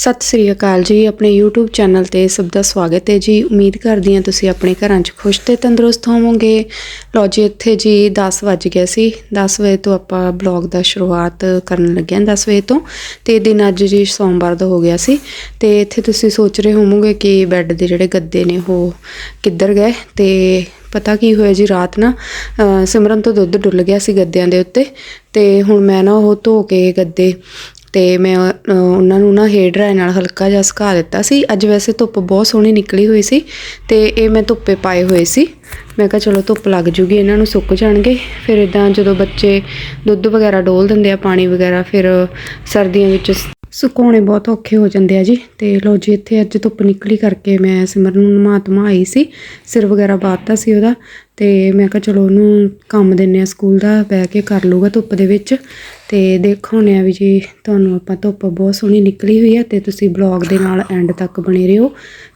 ਸਤਿ ਸ੍ਰੀ ਅਕਾਲ ਜੀ, ਆਪਣੇ YouTube channel ਤੇ ਸਭ ਦਾ ਸਵਾਗਤ ਹੈ ਜੀ। ਉਮੀਦ ਕਰਦੀ ਹਾਂ ਤੁਸੀਂ ਆਪਣੇ ਘਰਾਂ 'ਚ ਖੁਸ਼ ਤੇ ਤੰਦਰੁਸਤ ਹੋਵੋਗੇ। ਲਓ ਜੀ, ਇੱਥੇ ਜੀ 10 ਵੱਜ ਗਏ ਸੀ। 10 ਵਜੇ ਤੋਂ ਆਪਾਂ ਬਲੌਗ ਦਾ ਸ਼ੁਰੂਆਤ ਕਰਨ ਲੱਗੇ ਹਾਂ 10 ਵਜੇ ਤੋਂ ਤੇ ਦਿਨ ਅੱਜ ਜੀ ਸੋਮਵਾਰ ਦਾ ਹੋ ਗਿਆ ਸੀ ਤੇ ਇੱਥੇ ਤੁਸੀਂ ਸੋਚ ਰਹੇ ਹੋਵੋਗੇ ਕਿ ਬੈੱਡ ਦੇ ਜਿਹੜੇ ਗੱਦੇ ਨੇ ਉਹ ਕਿੱਧਰ ਗਏ ਤੇ ਪਤਾ ਕੀ ਹੋਇਆ ਜੀ, ਰਾਤ ਨਾ ਸਿਮਰਨ ਤੋਂ ਦੁੱਧ ਡੁੱਲ ਗਿਆ ਸੀ ਗੱਦਿਆਂ ਦੇ ਉੱਤੇ ਤੇ ਹੁਣ ਮੈਂ ਨਾ ਉਹ ਧੋ ਕੇ ਗੱਦੇ ਅਤੇ ਮੈਂ ਉਹਨਾਂ ਨੂੰ ਨਾ ਹੇਅਰ ਡਰਾਈ ਨਾਲ ਹਲਕਾ ਜਿਹਾ ਸੁਕਾ ਦਿੱਤਾ ਸੀ। ਅੱਜ ਵੈਸੇ ਧੁੱਪ ਬਹੁਤ ਸੋਹਣੀ ਨਿਕਲੀ ਹੋਈ ਸੀ ਅਤੇ ਇਹ ਮੈਂ ਧੁੱਪੇ ਪਾਏ ਹੋਏ ਸੀ। ਮੈਂ ਕਿਹਾ ਚਲੋ ਧੁੱਪ ਲੱਗ ਜੂਗੀ, ਇਹਨਾਂ ਨੂੰ ਸੁੱਕ ਜਾਣਗੇ। ਫਿਰ ਇਦਾਂ ਜਦੋਂ ਬੱਚੇ ਦੁੱਧ ਵਗੈਰਾ ਡੋਲ ਦਿੰਦੇ ਆ, ਪਾਣੀ ਵਗੈਰਾ, ਫਿਰ ਸਰਦੀਆਂ ਵਿੱਚ ਸੁਕਾਉਣੇ ਬਹੁਤ ਔਖੇ ਹੋ ਜਾਂਦੇ ਆ ਜੀ। ਤੇ ਲੋ ਜੀ, ਇੱਥੇ ਅੱਜ ਧੁੱਪ ਨਿਕਲੀ ਕਰਕੇ ਮੈਂ ਸਿਮਰਨ ਨੂੰ ਨਮਾ ਆਈ ਸੀ। ਸਿਰ ਵਗੈਰਾ ਬਾਤਾ ਸੀ ਉਹਦਾ। ਤੇ ਮੈਂ ਕਿਹਾ ਚਲੋ ਉਹਨੂੰ ਕੰਮ ਦਿੰਨੇ ਆ ਸਕੂਲ ਦਾ, ਬਹਿ ਕੇ ਕਰ ਲੂਗਾ ਧੁੱਪ ਦੇ ਵਿੱਚ। ਤੇ ਦੇਖਾਉਨੇ ਆ ਵੀ ਜੀ, ਤੁਹਾਨੂੰ ਆਪਾਂ ਧੁੱਪ ਬਹੁਤ ਸੋਹਣੀ ਨਿਕਲੀ ਹੋਈ ਹੈ ਤੇ ਤੁਸੀਂ ਬਲੌਗ ਦੇ ਨਾਲ ਐਂਡ ਤੱਕ ਬਣੇ ਰਹੋ।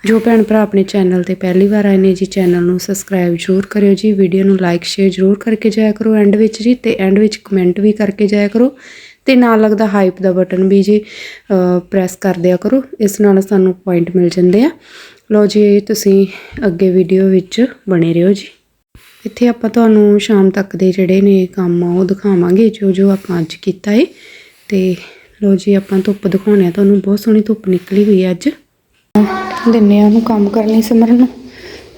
ਜੋ ਭੈਣ ਭਰਾ ਆਪਣੇ ਚੈਨਲ ਤੇ ਪਹਿਲੀ ਵਾਰ ਆਏ ਨੇ ਜੀ, ਚੈਨਲ ਨੂੰ ਸਬਸਕ੍ਰਾਈਬ ਜ਼ਰੂਰ ਕਰਿਓ ਜੀ। ਵੀਡੀਓ ਨੂੰ ਲਾਈਕ, ਸ਼ੇਅਰ ਜ਼ਰੂਰ ਕਰਕੇ ਜਾਇਆ ਕਰੋ ਐਂਡ ਵਿੱਚ ਜੀ, ਤੇ ਐਂਡ ਵਿੱਚ ਕਮੈਂਟ ਵੀ ਕਰਕੇ ਜਾਇਆ ਕਰੋ। ਤੇ ਨਾਲ ਲੱਗਦਾ ਹਾਈਪ ਦਾ ਬਟਨ ਵੀ ਜੀ ਪ੍ਰੈਸ ਕਰ ਦਿਆ ਕਰੋ ਇਸ ਨਾਲ ਸਾਨੂੰ ਪੁਆਇੰਟ ਮਿਲ ਜਾਂਦੇ ਆ। ਲਓ ਜੀ ਤੁਸੀਂ ਅੱਗੇ ਵੀਡੀਓ ਵਿੱਚ ਬਣੇ ਰਹੋ ਜੀ। ਇੱਥੇ ਆਪਾਂ ਤੁਹਾਨੂੰ ਸ਼ਾਮ ਤੱਕ ਦੇ ਜਿਹੜੇ ਨੇ ਕੰਮ ਆ ਉਹ ਦਿਖਾਵਾਂਗੇ ਜੋ ਜੋ ਆਪਾਂ ਅੱਜ ਕੀਤਾ ਏ। ਤੇ ਲੋ ਜੀ ਆਪਾਂ ਧੁੱਪ ਦਿਖਾਉਣੇ ਆ ਤੁਹਾਨੂੰ ਬਹੁਤ ਸੋਹਣੀ ਧੁੱਪ ਨਿਕਲੀ ਹੋਈ ਹੈ ਅੱਜ। ਦਿੰਨੇ ਆ ਉਹਨੂੰ ਕੰਮ ਕਰਨ ਲਈ ਸਿਮਰਨ ਨੂੰ।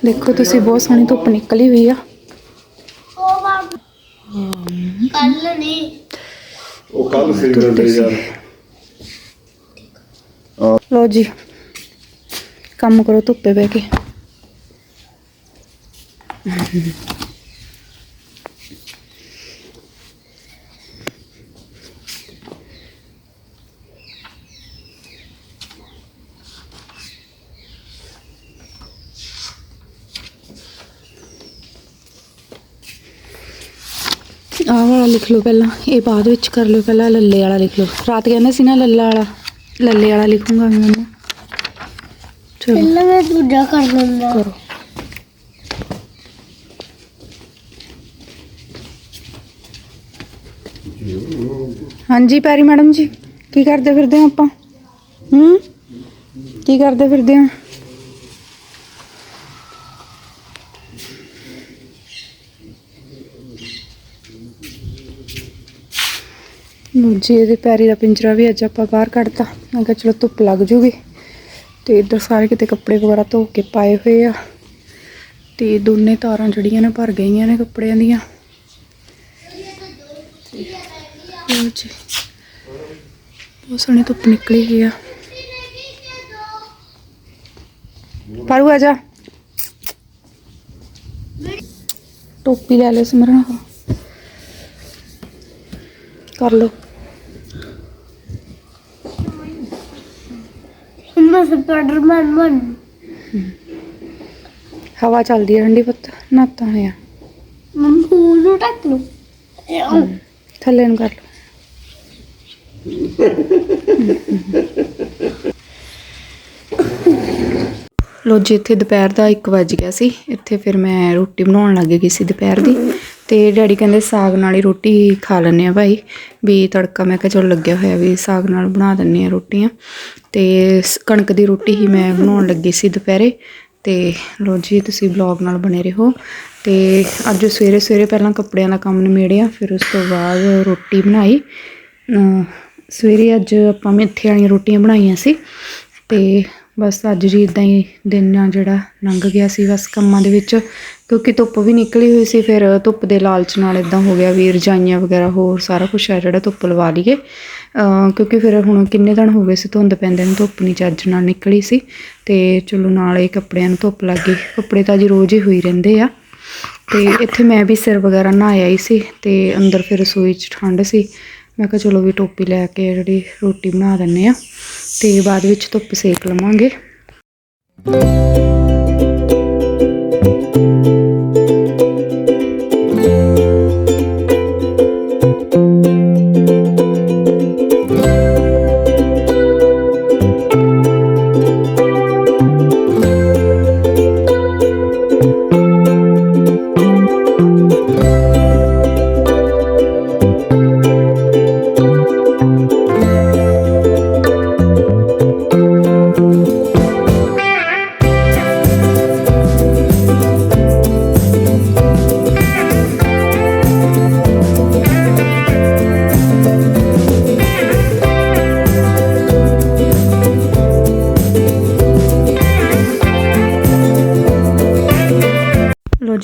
ਦੇਖੋ ਤੁਸੀਂ ਬਹੁਤ ਸੋਹਣੀ ਧੁੱਪ ਨਿਕਲੀ ਹੋਈ ਆ। ਕੱਲ ਨਹੀਂ। ਉਹ ਕੱਲ ਸੀ ਮਿਲਦੇ ਯਾਰ ਲੋ ਜੀ ਕੰਮ ਕਰੋ ਧੁੱਪੇ ਬਹਿ ਕੇ। ਵਾਲਾ ਲਿਖ ਲਓ ਪਹਿਲਾਂ ਇਹ ਬਾਅਦ ਵਿੱਚ ਕਰ ਲਿਓ ਪਹਿਲਾਂ ਲੱਲੇ ਵਾਲਾ ਲਿਖ ਲਓ। ਰਾਤ ਕਹਿੰਦੇ ਸੀ ਨਾ ਲੱਲਾ ਵਾਲਾ ਲੱਲੇ ਵਾਲਾ ਲਿਖੂੰਗਾ ਮੈਂ ਮੰਮਾ ਚਲੋ। ਪਹਿਲਾਂ ਮੈਂ ਦੂਜਾ ਕਰ ਲੈਂਦਾ। ਕਰੋ। ਹਾਂਜੀ ਪੈਰੀ ਮੈਡਮ ਜੀ ਕੀ ਕਰਦੇ ਫਿਰਦੇ ਹੋ ਆਪਾਂ? ਹੂੰ? ਕੀ ਕਰਦੇ ਫਿਰਦੇ ਹੋ? ਜੀ ਇਹਦੇ ਪੈਰੀ ਦਾ ਪਿੰਜਰਾ ਵੀ ਅੱਜ ਆਪਾਂ ਬਾਹਰ ਕੱਢਤਾ, ਮੈਂ ਕਿਹਾ ਚਲੋ ਧੁੱਪ ਲੱਗ ਜੂਗੀ। ਤੇ ਇੱਧਰ ਸਾਰੇ ਕਿਤੇ ਕੱਪੜੇ ਵਗੈਰਾ ਧੋ ਕੇ ਪਾਏ ਹੋਏ ਆ। ਤੇ ਦੋਨੇ ਤਾਰਾਂ ਜਿਹੜੀਆਂ ਨੇ ਭਰ ਗਈਆਂ ਨੇ ਕੱਪੜਿਆਂ ਦੀਆਂ। ਤੇ ਜੀ, ਬਹੁਤ ਸੋਹਣੀ ਧੁੱਪ ਨਿਕਲੀ ਗਈ ਆ। ਪਰੂ ਆ ਜਾ। ਟੋਪੀ ਲੈ ਲੈ ਸਿਮਰਨ। ਕਰ ਲਓ ਮੈਂ ਸਪਾਈਡਰਮੈਨ ਬਣ ਹਵਾ ਚੱਲਦੀ ਹੈ ਠੰਡੀ ਪੁੱਤ ਨਾਤਾ ਹੋਇਆ। ਮੰਮੂ ਨੂੰ ਟੱਕ ਲੋ ਥੱਲੇ ਨੂੰ ਕਰ ਲੋ ਜੀ ਇੱਥੇ ਦੁਪਹਿਰ ਦਾ 1 ਵਜ ਗਿਆ ਸੀ। ਇੱਥੇ ਫਿਰ ਮੈਂ ਰੋਟੀ ਬਣਾਉਣ ਲੱਗ ਗਈ ਸੀ ਦੁਪਹਿਰ ਦੀ। ਤੇ ਡੈਡੀ ਕਹਿੰਦੇ ਸਾਗ ਨਾਲ ਹੀ ਰੋਟੀ ਖਾ ਲੈਂਦੇ ਆ ਭਾਈ। ਵੀ ਤੜਕਾ ਮੈਂ ਕਿਹਾ ਚਲੋ ਲੱਗਿਆ ਹੋਇਆ ਵੀ ਸਾਗ ਨਾਲ ਬਣਾ ਦਿੰਨੇ ਆ ਰੋਟੀਆਂ। ਤੇ ਸ- ਕਣਕ ਦੀ ਰੋਟੀ ਹੀ ਮੈਂ ਬਣਾਉਣ ਲੱਗੀ ਸੀ ਦੁਪਹਿਰੇ। ਤੇ ਲੋ ਜੀ, ਤੁਸੀਂ ਵਲੌਗ ਨਾਲ ਬਣੇ ਰਹੋ। ਤੇ ਅੱਜ ਸਵੇਰੇ ਸਵੇਰੇ ਪਹਿਲਾਂ ਕੱਪੜਿਆਂ ਦਾ ਕੰਮ ਨਿਮੇੜਿਆ, ਫਿਰ ਉਸ ਤੋਂ ਬਾਅਦ ਰੋਟੀ ਬਣਾਈ। ਸਵੇਰੇ ਅੱਜ ਆਪਾਂ ਮੇਥੇ ਵਾਲੀਆਂ ਰੋਟੀਆਂ ਬਣਾਈਆਂ ਸੀ। ਤੇ ਬਸ ਅੱਜ ਜੀ ਇਦਾਂ ਹੀ ਦਿਨ ਆ ਜਿਹੜਾ ਲੰਘ ਗਿਆ ਸੀ ਬਸ ਕੰਮਾਂ ਦੇ ਵਿੱਚ। ਕਿਉਂਕਿ ਧੁੱਪ ਵੀ ਨਿਕਲੀ ਹੋਈ ਸੀ, ਫਿਰ ਧੁੱਪ ਦੇ ਲਾਲਚ ਨਾਲ ਇਦਾਂ ਹੋ ਗਿਆ ਵੀ ਰਜਾਈਆਂ ਵਗੈਰਾ ਹੋਰ ਸਾਰਾ ਕੁਝ ਆ ਜਿਹੜਾ ਧੁੱਪ ਲਵਾ ਲਈਏ। ਕਿਉਂਕਿ ਫਿਰ ਹੁਣ ਕਿੰਨੇ ਦਿਨ ਹੋ ਗਏ ਸੀ ਧੁੰਦ ਪੈਂਦੇ ਨੂੰ, ਧੁੱਪ ਨਹੀਂ ਚੱਜ ਨਾਲ ਨਿਕਲੀ ਸੀ। ਤੇ ਚਲੋ ਨਾਲ ਹੀ ਕੱਪੜਿਆਂ ਨੂੰ ਧੁੱਪ ਲੱਗ ਗਈ। ਕੱਪੜੇ ਤਾਂ ਜੀ ਰੋਜ਼ ਹੀ ਹੋਈ ਰਹਿੰਦੇ ਆ। ਤੇ ਇੱਥੇ ਮੈਂ ਵੀ ਸਿਰ ਵਗੈਰਾ ਨਹਾਇਆ ਹੀ ਸੀ ਤੇ ਅੰਦਰ ਫਿਰ ਰਸੋਈ 'ਚ ਠੰਡ ਸੀ। ਮੈਂ ਕਿਹਾ ਚਲੋ ਵੀ ਟੋਪੀ ਲੈ ਕੇ ਜਿਹੜੀ ਰੋਟੀ ਬਣਾ ਦਿੰਨੇ ਆ ਤੇ ਬਾਅਦ ਵਿੱਚ ਧੁੱਪ ਸੇਕ ਲਵਾਂਗੇ।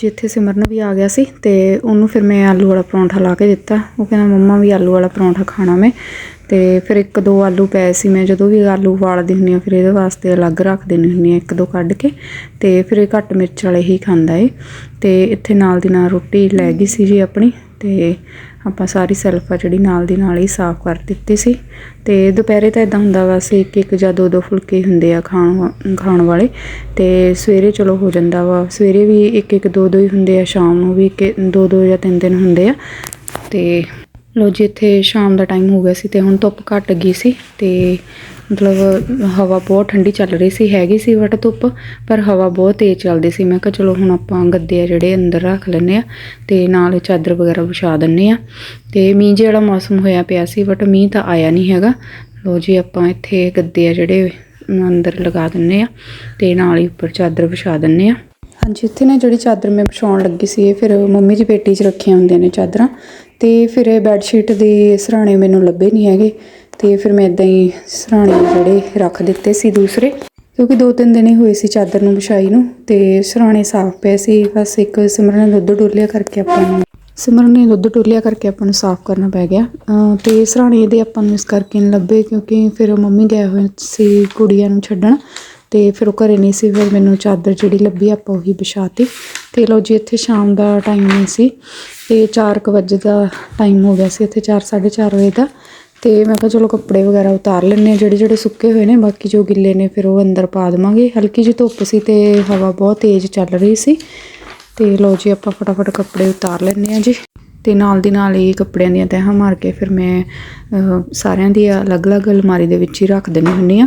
ਜੀ ਇੱਥੇ ਸਿਮਰਨ ਵੀ ਆ ਗਿਆ ਸੀ ਤੇ ਉਹਨੂੰ ਫਿਰ ਮੈਂ ਆਲੂ ਵਾਲਾ ਪਰੌਂਠਾ ਲਾ ਕੇ ਦਿੱਤਾ। ਉਹ ਕਹਿੰਦਾ, ਮੰਮਾ ਵੀ ਆਲੂ ਵਾਲਾ ਪਰੌਂਠਾ ਖਾਣਾ ਮੈਂ। ਤੇ ਫਿਰ ਇੱਕ ਦੋ ਆਲੂ ਪਏ ਸੀ ਮੈਂ, ਜਦੋਂ ਵੀ ਆਲੂ ਵਾਲਦੀ ਹੁੰਦੀ ਆ ਫਿਰ ਇਹਦੇ ਵਾਸਤੇ ਅਲੱਗ ਰੱਖ ਦਿੰਦੀ ਹੁੰਦੀ ਆ ਇੱਕ ਦੋ ਕੱਢ ਕੇ। ਤੇ ਫਿਰ ਇਹ ਘੱਟ ਮਿਰਚ ਵਾਲੇ ਹੀ ਖਾਂਦਾ ਏ। ਤੇ ਇੱਥੇ ਨਾਲ ਦੀ ਨਾਲ ਰੋਟੀ ਲੈ ਗਈ ਸੀ ਜੀ ਆਪਣੀ। ਤੇ ਆਪਾਂ ਸਾਰੀ ਸੈਲਫ ਆ ਜਿਹੜੀ ਨਾਲ ਦੀ ਨਾਲ ਹੀ ਸਾਫ਼ ਕਰ ਦਿੱਤੀ ਸੀ। ਤੇ ਦੁਪਹਿਰੇ ਤਾਂ ਇਦਾਂ ਹੁੰਦਾ ਵਾ ਇੱਕ ਇੱਕ ਜਾਂ ਦੋ ਦੋ ਫੁਲਕੇ ਹੁੰਦੇ ਆ ਖਾਣ ਵਾ- ਖਾਣ ਵਾਲੇ। ਤੇ ਸਵੇਰੇ ਚਲੋ ਹੋ ਜਾਂਦਾ ਵਾ, ਸਵੇਰੇ ਵੀ ਇੱਕ ਇੱਕ ਦੋ ਦੋ ਹੀ ਹੁੰਦੇ ਆ, ਸ਼ਾਮ ਨੂੰ ਵੀ ਇੱਕ ਦੋ ਦੋ ਜਾਂ ਤਿੰਨ ਤਿੰਨ ਹੁੰਦੇ ਆ। ਤੇ ਲੋ ਜੀ, ਇੱਥੇ ਸ਼ਾਮ ਦਾ ਟਾਈਮ ਹੋ ਗਿਆ ਸੀ ਤੇ ਹੁਣ ਧੁੱਪ ਘਟ ਗਈ ਸੀ ਤੇ ਮਤਲਬ ਹਵਾ ਬਹੁਤ ਠੰਡੀ ਚੱਲ ਰਹੀ ਸੀ, ਹੈਗੀ ਸੀ ਬਟ ਧੁੱਪ, ਪਰ ਹਵਾ ਬਹੁਤ ਤੇਜ਼ ਚੱਲਦੀ ਸੀ। ਮੈਂ ਕਿਹਾ ਚਲੋ ਹੁਣ ਆਪਾਂ ਗੱਦੇ ਆ ਜਿਹੜੇ ਅੰਦਰ ਰੱਖ ਲੈਨੇ ਆ ਤੇ ਨਾਲ ਚਾਦਰ ਵਗੈਰਾ ਵਿਛਾ ਦਿੰਨੇ ਆ। ਤੇ ਮੀਂਹ ਜਿਹੜਾ ਮੌਸਮ ਹੋਇਆ ਪਿਆ ਸੀ, ਬਟ ਮੀਂਹ ਤਾਂ ਆਇਆ ਨਹੀਂ ਹੈਗਾ। ਲੋ ਜੀ ਆਪਾਂ ਇੱਥੇ ਗੱਦੇ ਆ ਜਿਹੜੇ ਅੰਦਰ ਲਗਾ ਦਿੰਨੇ ਆ ਤੇ ਨਾਲ ਹੀ ਉੱਪਰ ਚਾਦਰ ਵਿਛਾ ਦਿੰਨੇ ਆ। ਹਾਂਜੀ, ਇੱਥੇ ਨਾ ਜਿਹੜੀ ਚਾਦਰ ਮੈਂ ਵਿਛਾਉਣ ਲੱਗੀ ਸੀ, ਇਹ ਫਿਰ ਮੰਮੀ ਦੀ ਪੇਟੀ 'ਚ ਰੱਖੀਆਂ ਹੁੰਦੀਆਂ ਨੇ ਚਾਦਰਾਂ। ਤੇ ਫਿਰ ਇਹ ਬੈੱਡ ਸ਼ੀਟ ਦੇ ਸਰਾਣੇ ਮੈਨੂੰ ਲੱਭੇ ਨਹੀਂ ਹੈਗੇ। ਤੇ ਫਿਰ ਮੈਂ ਇਦਾਂ ਹੀ ਸਰਾਣੇ ਜਿਹੜੇ ਰੱਖ ਦਿੱਤੇ ਸੀ ਦੂਸਰੇ, ਕਿਉਂਕਿ ਦੋ ਤਿੰਨ ਦਿਨ ਹੀ ਹੋਏ ਸੀ ਚਾਦਰ ਨੂੰ ਵਿਛਾਈ ਨੂੰ ਤੇ ਸਰਾਣੇ ਸਾਫ਼ ਪਏ ਸੀ। ਬਸ ਇੱਕ ਸਿਮਰਨ ਨੇ ਦੁੱਧ ਡੋਲਿਆ ਕਰਕੇ ਆਪਾਂ ਨੂੰ ਸਿਮਰਨ ਨੇ ਦੁੱਧ ਡੋਲਿਆ ਕਰਕੇ ਆਪਾਂ ਨੂੰ ਸਾਫ਼ ਕਰਨਾ ਪੈ ਗਿਆ। ਅਹ ਤੇ ਸਰਾਣੇ ਇਹਦੇ ਆਪਾਂ ਨੂੰ ਇਸ ਕਰਕੇ ਨਹੀਂ ਲੱਭੇ ਕਿਉਂਕਿ ਫਿਰ ਮੰਮੀ ਗਏ ਹੋਏ ਸੀ ਕੁੜੀਆਂ ਨੂੰ ਛੱਡਣ ਤੇ ਫਿਰ ਉਹ ਘਰੇ ਨਹੀਂ ਸੀ, ਫਿਰ ਮੈਨੂੰ ਚਾਦਰ ਜਿਹੜੀ ਲੱਭੀ ਆਪਾਂ ਉਹੀ ਵਿਛਾਤੀ। ਤੇ ਲੋ ਜੀ, ਇੱਥੇ ਸ਼ਾਮ ਦਾ ਟਾਈਮ ਨਹੀਂ ਸੀ ਤੇ 4:00 ਵਜੇ ਦਾ ਟਾਈਮ ਹੋ ਗਿਆ ਸੀ, ਇੱਥੇ 4:30 ਵਜੇ ਦਾ। ਤੇ ਮੈਂ ਕਿਹਾ ਚਲੋ ਕੱਪੜੇ ਵਗੈਰਾ ਉਤਾਰ ਲੈਣੇ ਜਿਹੜੇ ਜਿਹੜੇ ਸੁੱਕੇ ਹੋਏ ਨੇ, ਬਾਕੀ ਜੋ ਗਿੱਲੇ ਨੇ ਫਿਰ ਉਹ ਅੰਦਰ ਪਾ ਦੇਵਾਂਗੇ। ਹਲਕੀ ਜਿਹੀ ਧੁੱਪ ਸੀ ਤੇ ਹਵਾ ਬਹੁਤ ਤੇਜ਼ ਚੱਲ ਰਹੀ ਸੀ। ਤੇ ਲੋ ਜੀ, ਆਪਾਂ ਫਟਾਫਟ ਕੱਪੜੇ ਉਤਾਰ ਲੈਣੇ ਆ ਜੀ। ਤੇ ਨਾਲ ਦੀ ਨਾਲ ਹੀ ਕੱਪੜਿਆਂ ਦੀਆਂ ਤਹਿਾਂ ਮਾਰ ਕੇ ਫਿਰ ਮੈਂ ਸਾਰਿਆਂ ਦੀ ਅਲੱਗ-ਅਲੱਗ ਅਲਮਾਰੀ ਦੇ ਵਿੱਚ ਹੀ ਰੱਖ ਦਿੰਦੀ ਹੁੰਦੀ ਆ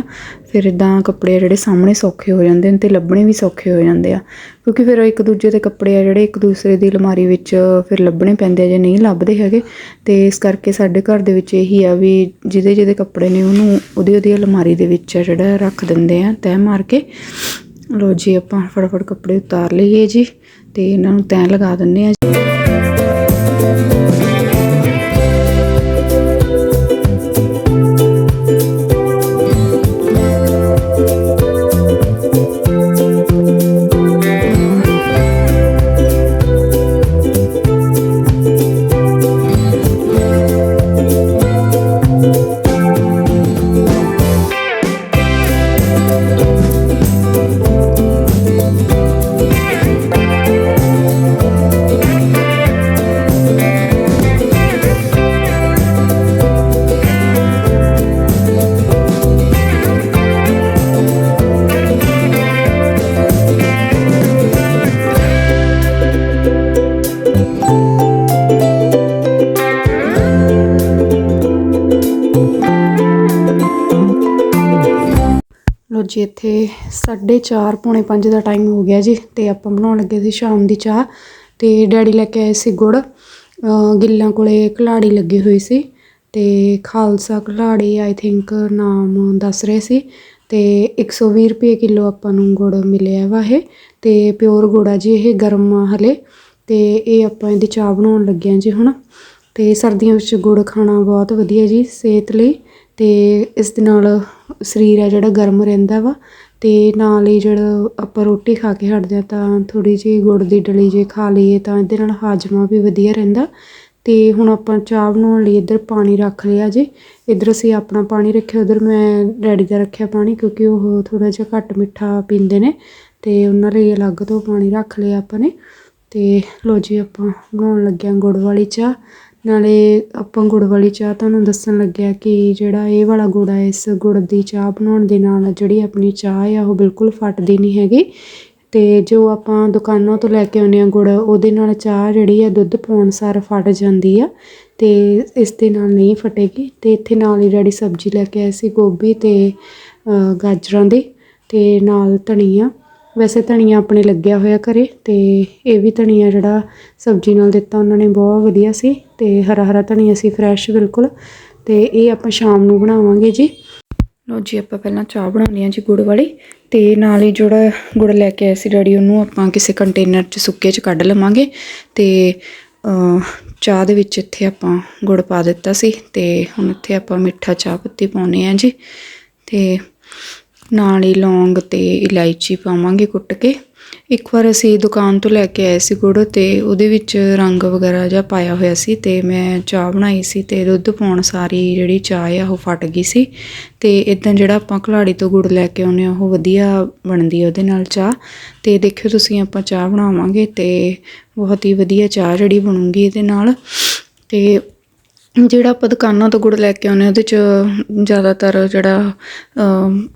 ਫਿਰ ਇਦਾਂ ਕੱਪੜੇ ਆ ਜਿਹੜੇ ਸਾਹਮਣੇ ਸੌਖੇ ਹੋ ਜਾਂਦੇ ਨੇ ਤੇ ਲੱਭਣੇ ਵੀ ਸੌਖੇ ਹੋ ਜਾਂਦੇ ਆ। ਕਿਉਂਕਿ ਫਿਰ ਇੱਕ ਦੂਜੇ ਦੇ ਕੱਪੜੇ ਆ ਜਿਹੜੇ ਇੱਕ ਦੂਸਰੇ ਦੀ ਅਲਮਾਰੀ ਵਿੱਚ ਫਿਰ ਲੱਭਣੇ ਪੈਂਦੇ ਆ, ਜੇ ਨਹੀਂ ਲੱਭਦੇ ਹੈਗੇ, ਤੇ ਇਸ ਕਰਕੇ ਸਾਡੇ ਘਰ ਦੇ ਵਿੱਚ ਇਹੀ ਆ ਵੀ ਜਿਹਦੇ ਜਿਹਦੇ ਕੱਪੜੇ ਨੇ ਉਹਨੂੰ ਉਹਦੀ ਉਹਦੀ ਅਲਮਾਰੀ ਦੇ ਵਿੱਚ ਆ ਜਿਹੜਾ ਰੱਖ ਦਿੰਦੇ ਆ ਤਹਿ ਮਾਰ ਕੇ। ਲੋ ਜੀ, ਆਪਾਂ ਫਟਾਫਟ ਕੱਪੜੇ ਉਤਾਰ ਲਈਏ ਜੀ ਤੇ ਇਹਨਾਂ ਨੂੰ ਤੈਅ ਲਗਾ ਦਿੰਦੇ ਆ ਜੀ। ਜੀ ਇੱਥੇ 4:30 ਪੌਣੇ 5 ਦਾ ਟਾਈਮ ਹੋ ਗਿਆ ਜੀ ਤੇ ਆਪਾਂ ਬਣਾਉਣ ਲੱਗੇ ਸੀ ਸ਼ਾਮ ਦੀ ਚਾਹ ਤੇ ਡੈਡੀ ਲੈ ਕੇ ਆਏ ਸੀ ਗੁੜ ਗਿੱਲਾਂ ਕੋਲੇ ਕਲਾੜੀ ਲੱਗੀ ਹੋਈ ਸੀ ਤੇ ਖਾਲਸਾ ਕਲਾੜੀ ਆਈ ਥਿੰਕ ਨਾਮ ਦੱਸ ਰਹੇ ਸੀ ਤੇ 120 ਰੁਪਏ ਕਿਲੋ ਆਪਾਂ ਨੂੰ ਗੁੜ ਮਿਲਿਆ ਵਾ ਇਹ ਤੇ ਪਿਓਰ ਗੁੜ ਆ ਜੀ ਇਹ ਗਰਮ ਆ ਹਲੇ ਤੇ ਇਹ ਆਪਾਂ ਇਹਦੀ ਚਾਹ ਬਣਾਉਣ ਲੱਗੇ ਹਾਂ ਜੀ ਹੁਣ ਤੇ ਸਰਦੀਆਂ ਵਿੱਚ ਗੁੜ ਖਾਣਾ ਬਹੁਤ ਵਧੀਆ ਜੀ ਸਿਹਤ ਲਈ ਅਤੇ ਇਸ ਦੇ ਨਾਲ ਸਰੀਰ ਆ ਜਿਹੜਾ ਗਰਮ ਰਹਿੰਦਾ ਵਾ ਅਤੇ ਨਾਲ ਹੀ ਜਿਹੜਾ ਆਪਾਂ ਰੋਟੀ ਖਾ ਕੇ ਹਟਦੇ ਹਾਂ ਤਾਂ ਥੋੜ੍ਹੀ ਜਿਹੀ ਗੁੜ ਦੀ ਡਲੀ ਜੇ ਖਾ ਲਈਏ ਤਾਂ ਇਹਦੇ ਨਾਲ ਹਾਜ਼ਮਾ ਵੀ ਵਧੀਆ ਰਹਿੰਦਾ। ਅਤੇ ਹੁਣ ਆਪਾਂ ਚਾਹ ਬਣਾਉਣ ਲਈ ਇੱਧਰ ਪਾਣੀ ਰੱਖ ਲਿਆ ਜੀ। ਇੱਧਰ ਅਸੀਂ ਆਪਣਾ ਪਾਣੀ ਰੱਖਿਆ, ਉੱਧਰ ਮੈਂ ਡੈਡੀ ਦਾ ਰੱਖਿਆ ਪਾਣੀ ਕਿਉਂਕਿ ਉਹ ਥੋੜ੍ਹਾ ਜਿਹਾ ਘੱਟ ਮਿੱਠਾ ਪੀਂਦੇ ਨੇ ਅਤੇ ਉਹਨਾਂ ਲਈ ਅਲੱਗ ਤੋਂ ਪਾਣੀ ਰੱਖ ਲਿਆ ਆਪਾਂ ਨੇ। ਅਤੇ ਲਓ ਜੀ ਆਪਾਂ ਬਣਾਉਣ ਲੱਗਿਆ ਗੁੜ ਵਾਲੀ ਚਾਹ। ਨਾਲੇ ਆਪਾਂ ਗੁੜ ਵਾਲੀ ਚਾਹ ਤੁਹਾਨੂੰ ਦੱਸਣ ਲੱਗਿਆ ਕਿ ਜਿਹੜਾ ਇਹ ਵਾਲਾ ਗੁੜ ਆ, ਇਸ ਗੁੜ ਦੀ ਚਾਹ ਬਣਾਉਣ ਦੇ ਨਾਲ ਜਿਹੜੀ ਆਪਣੀ ਚਾਹ ਆ, ਉਹ ਬਿਲਕੁਲ ਫਟਦੀ ਨਹੀਂ ਹੈਗੀ। ਤੇ ਜੋ ਆਪਾਂ ਦੁਕਾਨਾਂ ਤੋਂ ਲੈ ਕੇ ਆਉਂਦੇ ਆ ਗੁੜ, ਉਹਦੇ ਨਾਲ ਚਾਹ ਜਿਹੜੀ ਆ, ਦੁੱਧ ਪਾਉਣ ਸਾਰ ਫਟ ਜਾਂਦੀ ਆ ਤੇ ਇਸ ਦੇ ਨਾਲ ਨਹੀਂ ਫਟੇਗੀ। ਤੇ ਇੱਥੇ ਨਾਲ ਹੀ ਜਿਹੜੀ ਸਬਜ਼ੀ ਲੈ ਕੇ ਆਏ ਸੀ ਗੋਭੀ ਤੇ ਗਾਜਰਾਂ ਦੀ ਤੇ ਨਾਲ ਧਨੀਆ। ਵੈਸੇ ਧਨੀਆ ਆਪਣੇ ਲੱਗਿਆ ਹੋਇਆ ਘਰੇ ਤੇ ਇਹ ਵੀ ਧਨੀਆ ਜਿਹੜਾ ਸਬਜ਼ੀ ਨਾਲ ਦਿੱਤਾ ਉਹਨਾਂ ਨੇ, ਬਹੁਤ ਵਧੀਆ ਸੀ ਤੇ ਹਰਾ ਹਰਾ ਧਨੀਆ ਸੀ ਫਰੈਸ਼ ਬਿਲਕੁਲ ਤੇ ਇਹ ਆਪਾਂ ਸ਼ਾਮ ਨੂੰ ਬਣਾਵਾਂਗੇ ਜੀ। ਲੋ ਜੀ, ਆਪਾਂ ਪਹਿਲਾਂ ਚਾਹ ਬਣਾਉਣੀ ਆ ਜੀ ਗੁੜ ਵਾਲੀ ਤੇ ਨਾਲ ਹੀ ਜਿਹੜਾ ਗੁੜ ਲੈ ਕੇ ਆਏ ਸੀ ਡੈਡੀ, ਉਹਨੂੰ ਆਪਾਂ ਕਿਸੇ ਕੰਟੇਨਰ 'ਚ ਸੁੱਕੇ 'ਚ ਕੱਢ ਲਵਾਂਗੇ ਤੇ ਚਾਹ ਦੇ ਵਿੱਚ ਇੱਥੇ ਆਪਾਂ ਗੁੜ ਪਾ ਦਿੱਤਾ ਸੀ ਤੇ ਹੁਣ ਇੱਥੇ ਆਪਾਂ ਮਿੱਠਾ ਚਾਹ ਪੱਤੀ ਪਾਉਨੇ ਆ ਜੀ ਤੇ ਨਾਲ ਹੀ ਲੌਂਗ ਤੇ ਇਲਾਇਚੀ ਪਾਵਾਂਗੇ ਕੁੱਟ ਕੇ। ਇੱਕ ਵਾਰ ਅਸੀਂ ਦੁਕਾਨ ਤੋਂ ਲੈ ਕੇ ਆਏ ਸੀ ਗੁੜ ਤੇ ਉਹਦੇ ਵਿੱਚ ਰੰਗ ਵਗੈਰਾ ਜਿਹਾ ਪਾਇਆ ਹੋਇਆ ਸੀ ਤੇ ਮੈਂ ਚਾਹ ਬਣਾਈ ਸੀ ਤੇ ਦੁੱਧ ਪਾਉਣ ਸਾਰੀ ਜਿਹੜੀ ਚਾਹ ਆ ਉਹ ਫਟ ਗਈ ਸੀ। ਤੇ ਇਦਾਂ ਜਿਹੜਾ ਆਪਾਂ ਘਲਾੜੀ ਤੋਂ ਗੁੜ ਲੈ ਕੇ ਆਉਂਦੇ ਆ ਉਹ ਵਧੀਆ ਬਣਦੀ ਆ ਉਹਦੇ ਨਾਲ ਚਾਹ। ਤੇ ਦੇਖਿਓ ਤੁਸੀਂ ਆਪਾਂ ਚਾਹ ਬਣਾਵਾਂਗੇ ਤੇ ਬਹੁਤ ਹੀ ਵਧੀਆ ਚਾਹ ਜਿਹੜੀ ਬਣੂਗੀ ਇਹਦੇ ਨਾਲ। ਤੇ ਜਿਹੜਾ ਆਪਾਂ ਦੁਕਾਨਾਂ ਤੋਂ ਗੁੜ ਲੈ ਕੇ ਆਉਂਦੇ ਹਾਂ, ਉਹਦੇ 'ਚ ਜ਼ਿਆਦਾਤਰ ਜਿਹੜਾ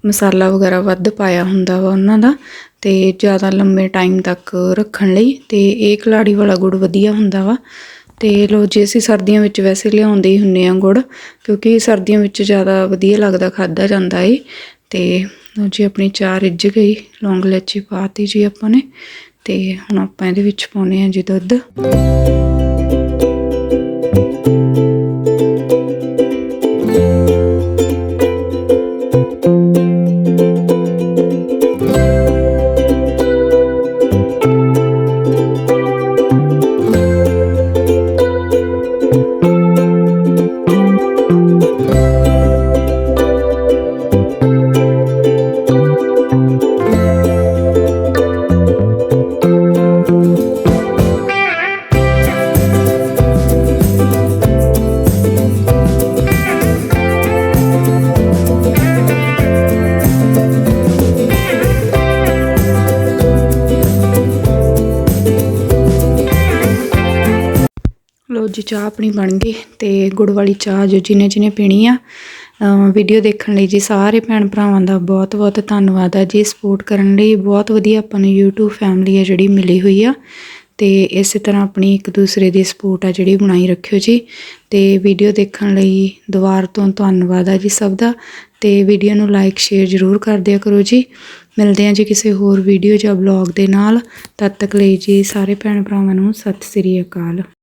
ਮਸਾਲਾ ਵਗੈਰਾ ਵੱਧ ਪਾਇਆ ਹੁੰਦਾ ਵਾ ਉਹਨਾਂ ਦਾ ਅਤੇ ਜ਼ਿਆਦਾ ਲੰਮੇ ਟਾਈਮ ਤੱਕ ਰੱਖਣ ਲਈ ਅਤੇ ਇਹ ਕਲਾੜੀ ਵਾਲਾ ਗੁੜ ਵਧੀਆ ਹੁੰਦਾ ਵਾ। ਅਤੇ ਲੋ ਜੇ, ਅਸੀਂ ਸਰਦੀਆਂ ਵਿੱਚ ਵੈਸੇ ਲਿਆਉਂਦੇ ਹੀ ਹੁੰਨੇ ਆ ਗੁੜ, ਕਿਉਂਕਿ ਸਰਦੀਆਂ ਵਿੱਚ ਜ਼ਿਆਦਾ ਵਧੀਆ ਲੱਗਦਾ ਖਾਦਾ ਜਾਂਦਾ ਏ। ਅਤੇ ਲੋ ਜੀ, ਆਪਣੀ ਚਾਹ ਰਿੱਝ ਗਈ, ਲੌਂਗ ਇਲਾਚੀ ਪਾਤੀ ਜੀ ਆਪਾਂ ਨੇ ਅਤੇ ਹੁਣ ਆਪਾਂ ਇਹਦੇ ਵਿੱਚ ਪਾਉਨੇ ਆ ਜੀ ਦੁੱਧ। ਜੀ ਚਾਹ ਆਪਣੀ ਬਣ ਗਈ ਤੇ ਗੁੜ ਵਾਲੀ ਚਾਹ ਜੋ ਜਿਹਨੇ ਜਿਹਨੇ ਪੀਣੀ ਆ ਵੀਡੀਓ ਦੇਖਣ ਲਈ ਜੀ ਸਾਰੇ ਭੈਣ ਭਰਾਵਾਂ ਦਾ ਬਹੁਤ ਬਹੁਤ ਧੰਨਵਾਦ ਆ ਜੀ। ਸਪੋਰਟ ਕਰਨ ਲਈ ਬਹੁਤ ਵਧੀਆ ਆਪਾਂ ਨੂੰ YouTube ਫੈਮਿਲੀ ਆ ਜਿਹੜੀ ਮਿਲੀ ਹੋਈ ਆ ਤੇ ਇਸੇ ਤਰ੍ਹਾਂ ਆਪਣੀ ਇੱਕ ਦੂਸਰੇ ਦੀ ਸਪੋਰਟ ਆ ਜਿਹੜੀ ਬਣਾਈ ਰੱਖਿਓ ਜੀ। ਤੇ ਵੀਡੀਓ ਦੇਖਣ ਲਈ ਦੁਬਾਰ ਤੋਂ ਧੰਨਵਾਦ ਆ ਜੀ ਸਭ ਦਾ ਤੇ ਵੀਡੀਓ ਨੂੰ ਲਾਈਕ ਸ਼ੇਅਰ ਜ਼ਰੂਰ ਕਰ ਦਿਆ ਕਰੋ ਜੀ। ਮਿਲਦੇ ਹਾਂ ਜੀ ਕਿਸੇ ਹੋਰ ਵੀਡੀਓ ਜਾਂ ਬਲੌਗ ਦੇ ਨਾਲ। ਤਦ ਤੱਕ ਲਈ ਜੀ ਸਾਰੇ ਭੈਣ ਭਰਾਵਾਂ ਨੂੰ ਸਤਿ ਸ੍ਰੀ ਅਕਾਲ।